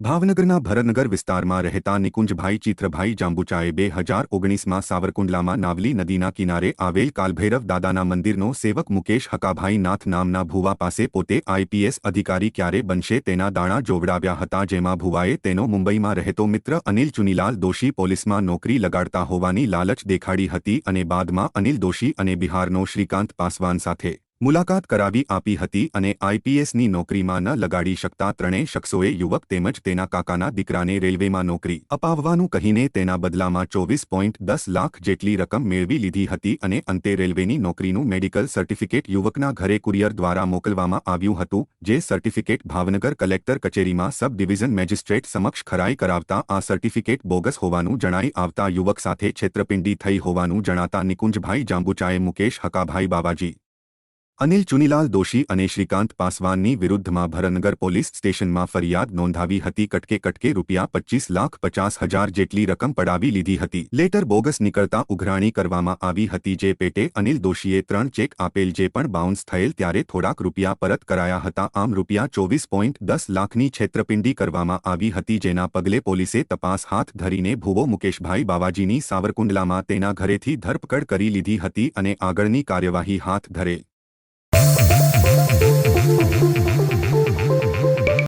ભાવનગરના ભરતનગર વિસ્તારમાં રહેતા નિકુંજભાઈ ચિત્રભાઈ જાંબુચાએ બે હજાર ઓગણીસમાં સાવરકુંડલામાં નાવલી નદીના કિનારે આવેલ કાલભૈરવ દાદાના મંદિરનો સેવક મુકેશ હકાભાઈ નાથ નામના ભુવા પાસે પોતે આઈપીએસ અધિકારી ક્યારે બનશે તેના દાણા જોવડાવ્યા હતા, જેમાં ભુવાએ તેનો મુંબઈમાં રહેતો મિત્ર અનિલ ચુનીલાલ દોશી પોલીસમાં નોકરી લગાડતા હોવાની લાલચ દેખાડી હતી અને બાદમાં અનિલ દોશી અને બિહારનો શ્રીકાંત પાસવાન સાથે મુલાકાત કરાવી આપી હતી અને આઈપીએસની નોકરીમાં ન લગાડી શકતા ત્રણેય શખ્સોએ યુવક તેમજ તેના કાકાના દીકરાને રેલવેમાં નોકરી અપાવવાનું કહીને તેના બદલામાં ચોવીસ પોઈન્ટ દસ લાખ જેટલી રકમ મેળવી લીધી હતી અને અંતે રેલવેની નોકરીનું મેડિકલ સર્ટિફિકેટ યુવકના ઘરે કુરિયર દ્વારા મોકલવામાં આવ્યું હતું, જે સર્ટિફિકેટ ભાવનગર કલેક્ટર કચેરીમાં સબ ડિવિઝન મેજિસ્ટ્રેટ સમક્ષ ખરાઈ કરાવતા આ સર્ટિફિકેટ બોગસ હોવાનું જણાઈ આવતા યુવક સાથે છેતરપિંડી થઈ હોવાનું જણાતા નિકુંજભાઈ જાંબુચાએ મુકેશ હકાભાઈ બાવાજી અનિલ ચુનીલાલ દોશી અને શ્રીકાંત પાસવાનની વિરુદ્ધમાં ભરનગર પોલીસ સ્ટેશનમાં ફરિયાદ નોંધાવી હતી કટકે કટકે રૂપિયા પચીસ લાખ પચાસ હજાર જેટલી રકમ પડાવી લીધી હતી. લેટર બોગસ નીકળતા ઉઘરાણી કરવામાં આવી હતી જે પેટે અનિલ દોશીએ ત્રણ ચેક આપેલ જે પણ બાઉન્સ થયેલ ત્યારે થોડાક રૂપિયા પરત કરાયા હતા. આમ રૂપિયા ચોવીસ પોઈન્ટ દસ લાખની છેતરપિંડી કરવામાં આવી હતી જેના પગલે પોલીસે તપાસ હાથ ધરીને ભુવો મુકેશભાઈ બાવાજીની સાવરકુંડલામાં તેના ઘરેથી ધરપકડ કરી લીધી હતી અને આગળની કાર્યવાહી હાથ ધરેલ.